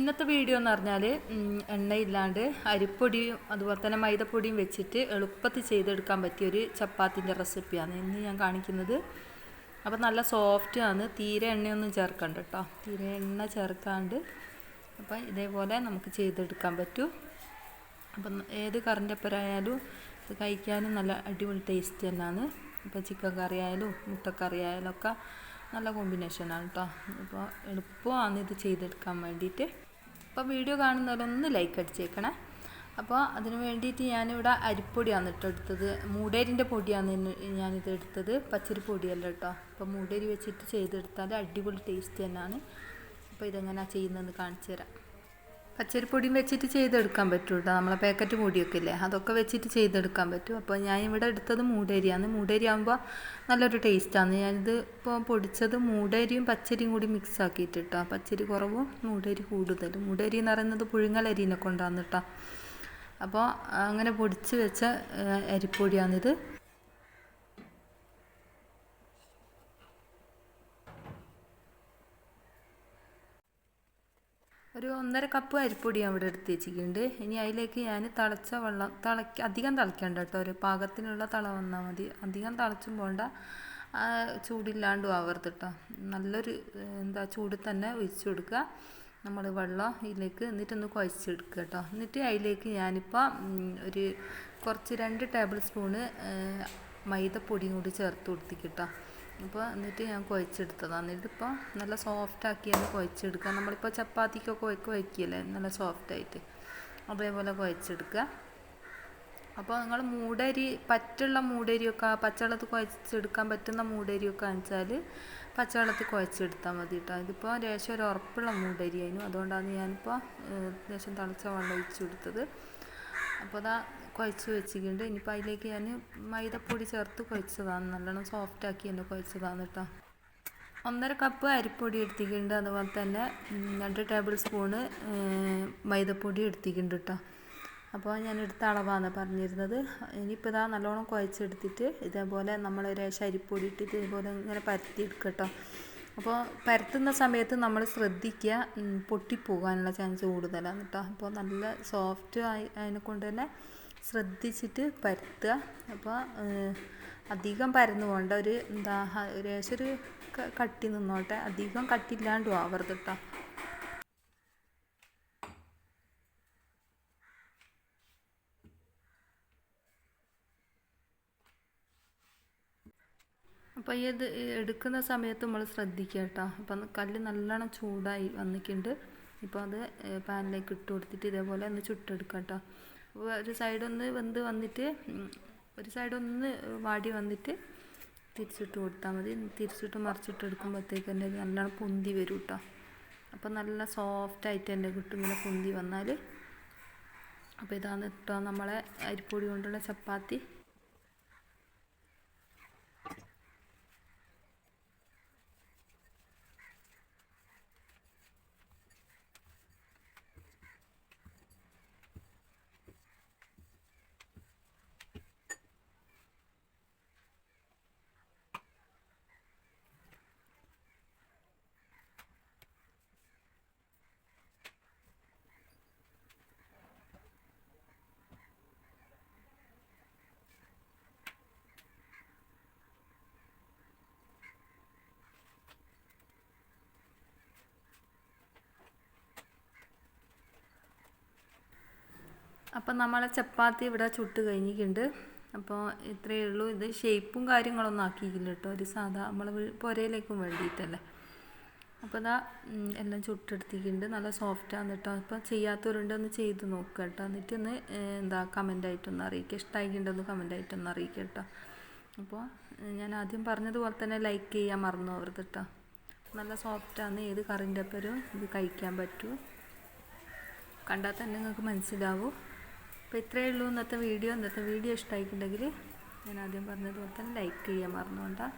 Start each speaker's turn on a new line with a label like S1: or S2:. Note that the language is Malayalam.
S1: ഇന്നത്തെ വീഡിയോ എന്ന് പറഞ്ഞാൽ എണ്ണയില്ലാണ്ട് അരിപ്പൊടിയും അതുപോലെ തന്നെ മൈദപ്പൊടിയും വെച്ചിട്ട് എളുപ്പത്തിൽ ചെയ്തെടുക്കാൻ പറ്റിയൊരു ചപ്പാത്തിന്റെ റെസിപ്പിയാണ് ഇന്ന് ഞാൻ കാണിക്കുന്നത്. അപ്പോൾ നല്ല സോഫ്റ്റ് ആണ്. തീരെ എണ്ണയൊന്നും ചേർക്കണ്ട കേട്ടോ. തീരെ എണ്ണ ചേർക്കാണ്ട് അപ്പോൾ ഇതേപോലെ നമുക്ക് ചെയ്തെടുക്കാൻ പറ്റൂ. അപ്പം ഏത് കറിന്റെ ഒപ്പരായാലും ഇത് കഴിക്കാനും നല്ല അടിപൊളി ടേസ്റ്റ് തന്നെയാണ് ഇപ്പോൾ ചിക്കൻ കറി ആയാലും മുട്ടക്കറി ആയാലും ഒക്കെ നല്ല കോമ്പിനേഷനാണ് കേട്ടോ അപ്പോൾ എളുപ്പമാണ് ഇത് ചെയ്തെടുക്കാൻ വേണ്ടിയിട്ട് അപ്പോൾ വീഡിയോ കാണുന്നവരൊന്ന് ലൈക്ക് അടിച്ചേക്കണേ. അപ്പോൾ അതിന് വേണ്ടിയിട്ട് ഞാനിവിടെ അരിപ്പൊടിയാണ് കേട്ടോ എടുത്തത്. മൂടേരിന്റെ പൊടിയാണ് ഞാനിത് എടുത്തത്. പച്ചരി പൊടിയല്ല കേട്ടോ അപ്പോൾ മൂടേരി വെച്ചിട്ട് ചെയ്തെടുത്താൽ അടിപൊളി ടേസ്റ്റ് തന്നെയാണ്. അപ്പോൾ ഇതെങ്ങനെയാണ് ചെയ്യുന്നതെന്ന് കാണിച്ചു തരാം പച്ചരിപ്പൊടിയും വെച്ചിട്ട് ചെയ്തെടുക്കാൻ പറ്റും കേട്ടോ നമ്മളെ പാക്കറ്റ് പൊടിയൊക്കെ ഇല്ലേ അതൊക്കെ വെച്ചിട്ട് ചെയ്തെടുക്കാൻ പറ്റും. അപ്പോൾ ഞാൻ ഇവിടെ എടുത്തത് മൂടരിയാണ്. മൂടരി ആകുമ്പോൾ നല്ലൊരു ടേസ്റ്റാണ്. ഞാനിത് ഇപ്പോൾ പൊടിച്ചത് മൂടരിയും പച്ചരിയും കൂടി മിക്സ് ആക്കിയിട്ട് കേട്ടോ പച്ചരി കുറവും മൂടരി കൂടുതലും. മൂടരി എന്ന് പറയുന്നത് പുഴുങ്ങലരീനെ കൊണ്ടാണ് കേട്ടോ അപ്പോൾ അങ്ങനെ പൊടിച്ച് വെച്ച അരിപ്പൊടിയാണിത്. ഒരു ഒന്നര കപ്പ് അരിപ്പൊടി ഞാൻ ഇവിടെ എടുത്ത് വെച്ചിട്ടുണ്ട്. ഇനി അതിലേക്ക് ഞാൻ തിളച്ച വെള്ളം തിളക്ക അധികം തിളയ്ക്കണ്ട കേട്ടോ. ഒരു പാകത്തിനുള്ള തിള വന്നാൽ മതി. അധികം തിളച്ചും പോണ്ട. ചൂടില്ലാണ്ടും ആവരുത് കേട്ടോ. നല്ലൊരു എന്താ ചൂട് തന്നെ ഒഴിച്ചു കൊടുക്കുക. നമ്മൾ വെള്ളം ഇതിലേക്ക് എന്നിട്ടൊന്ന് കുഴച്ചെടുക്കുക കേട്ടോ. എന്നിട്ട് അതിലേക്ക് ഞാനിപ്പോൾ ഒരു കുറച്ച് രണ്ട് ടേബിൾ സ്പൂണ് മൈദപ്പൊടിയും കൂടി ചേർത്ത് കൊടുത്തിക്കിട്ടോ അപ്പോൾ എന്നിട്ട് ഞാൻ കുഴച്ചെടുത്തതാണ് ഇപ്പോൾ നല്ല സോഫ്റ്റ് ആക്കിയാണ് കുഴച്ചെടുക്കുക നമ്മളിപ്പോൾ ചപ്പാത്തിക്കൊക്കെ കുഴക്ക് വയ്ക്കില്ലേ നല്ല സോഫ്റ്റായിട്ട് അതേപോലെ കുഴച്ചെടുക്കുക അപ്പോൾ നിങ്ങൾ മൂടരി പറ്റുള്ള മൂടരിയൊക്കെ പച്ചവെള്ളത്തിൽ കുഴച്ചെടുക്കാൻ പറ്റുന്ന മൂടരിയൊക്കെ വെച്ചാൽ പച്ചവെള്ളത്തിൽ കുഴച്ചെടുത്താൽ മതി കേട്ടോ ഇതിപ്പോൾ ലേശം ഒരു ഉറപ്പുള്ള മൂടരിയായിരുന്നു. അതുകൊണ്ടാണ് ഞാനിപ്പോൾ ലേശം തിളച്ച വെള്ളം ഒഴിച്ചു കൊടുത്തത്. അപ്പോൾ അതാ കുഴച്ച് വെച്ചിട്ടുണ്ട് ഇനിയിപ്പോൾ അതിലേക്ക് ഞാൻ മൈദപ്പൊടി ചേർത്ത് കുഴച്ചതാണ്. നല്ലോണം സോഫ്റ്റ് ആക്കി തന്നെ കുഴച്ചതാണ് കേട്ടോ ഒന്നര കപ്പ് അരിപ്പൊടി എടുത്തിട്ടുണ്ട് അതുപോലെ തന്നെ രണ്ട് ടേബിൾ സ്പൂണ് മൈദപ്പൊടി എടുത്തിട്ടുണ്ട് കേട്ടോ അപ്പോൾ ഞാൻ എടുത്ത അളവാണ് പറഞ്ഞിരുന്നത്. ഇനിയിപ്പോൾ ഇതാ നല്ലോണം കുഴച്ചെടുത്തിട്ട് ഇതേപോലെ നമ്മളൊരു ശരിപ്പൊടി ഇട്ടിട്ട് ഇതേപോലെ ഇങ്ങനെ പരത്തി കേട്ടോ അപ്പോൾ പരത്തുന്ന സമയത്ത് നമ്മൾ ശ്രദ്ധിക്കുക പൊട്ടിപ്പോകാനുള്ള ചാൻസ് കൂടുതലാണ് കേട്ടോ അപ്പോൾ നല്ല സോഫ്റ്റ് ആയി അതിനെ കൊണ്ട് തന്നെ ശ്രദ്ധിച്ചിട്ട് പരത്തുക. അപ്പോൾ അധികം പരന്നു പോകേണ്ട ഒരു എന്താ ഒരു ഒരു കട്ടി നിന്നോട്ടെ. അധികം കട്ടില്ലാണ്ടും ആവരുത് കേട്ടോ അപ്പോൾ ഈ ഇത് എടുക്കുന്ന സമയത്ത് നമ്മൾ ശ്രദ്ധിക്കുക കേട്ടോ. അപ്പം കല്ല് നല്ലോണം ചൂടായി വന്നിട്ടുണ്ട്. ഇപ്പോൾ അത് പാനിലേക്ക് ഇട്ട് കൊടുത്തിട്ട് ഇതേപോലെ ഒന്ന് ചുട്ടെടുക്കുക കേട്ടോ. ഒരു സൈഡൊന്ന് വെന്ത് വന്നിട്ട് ഒരു സൈഡൊന്ന് വാടി വന്നിട്ട് തിരിച്ചിട്ട് കൊടുത്താൽ മതി. തിരിച്ചിട്ട് മറിച്ചിട്ട് എടുക്കുമ്പോഴത്തേക്ക് തന്നെ നല്ലോണം പൊന്തി വരും കേട്ടോ. അപ്പോൾ നല്ല സോഫ്റ്റ് ആയിട്ട് തന്നെ കിട്ടും ഇങ്ങനെ പൊന്തി വന്നാൽ. അപ്പോൾ ഇതാണ് കേട്ടോ നമ്മളെ അരിപ്പൊടി കൊണ്ടുള്ള ചപ്പാത്തി. അപ്പം നമ്മളെ ചപ്പാത്തി ഇവിടെ ചുട്ട് കഴിഞ്ഞിട്ടുണ്ട്. അപ്പോൾ ഇത്രയേ ഉള്ളൂ. ഇത് ഷേപ്പും കാര്യങ്ങളൊന്നും ആക്കിയില്ല കേട്ടോ. ഒരു സാധാ നമ്മൾ പുരയിലേക്കും വേണ്ടിയിട്ടല്ലേ. അപ്പോൾ ഇതാ എല്ലാം ചുട്ടെടുത്തിട്ടുണ്ട്. നല്ല സോഫ്റ്റാണ് കേട്ടോ. അപ്പോൾ ചെയ്യാത്തവരുണ്ട് ഒന്ന് ചെയ്ത് നോക്കുക കേട്ടോ. എന്നിട്ട് ഒന്ന് എന്താ കമന്റായിട്ടൊന്ന് അറിയിക്കുക ഇഷ്ടമായിട്ടുണ്ടെന്ന് കമന്റായിട്ടൊന്ന് അറിയിക്കുക കേട്ടോ. അപ്പോൾ ഞാൻ ആദ്യം പറഞ്ഞതുപോലെ തന്നെ ലൈക്ക് ചെയ്യാൻ മറന്നു അവർക്ക് കേട്ടോ. നല്ല സോഫ്റ്റാണ് ഏത് കറിന്റെ ഒപ്പരും ഇത് കഴിക്കാൻ പറ്റൂ. കണ്ടാൽ തന്നെ നിങ്ങൾക്ക് മനസ്സിലാവും. അപ്പോൾ ഇത്രയേ ഉള്ളൂ ഇന്നത്തെ വീഡിയോ. ഇന്നത്തെ വീഡിയോ ഇഷ്ടമായിട്ടുണ്ടെങ്കിൽ ഞാൻ ആദ്യം പറഞ്ഞതുപോലെ തന്നെ ലൈക്ക് ചെയ്യാൻ മറന്നുകൊണ്ടാണ്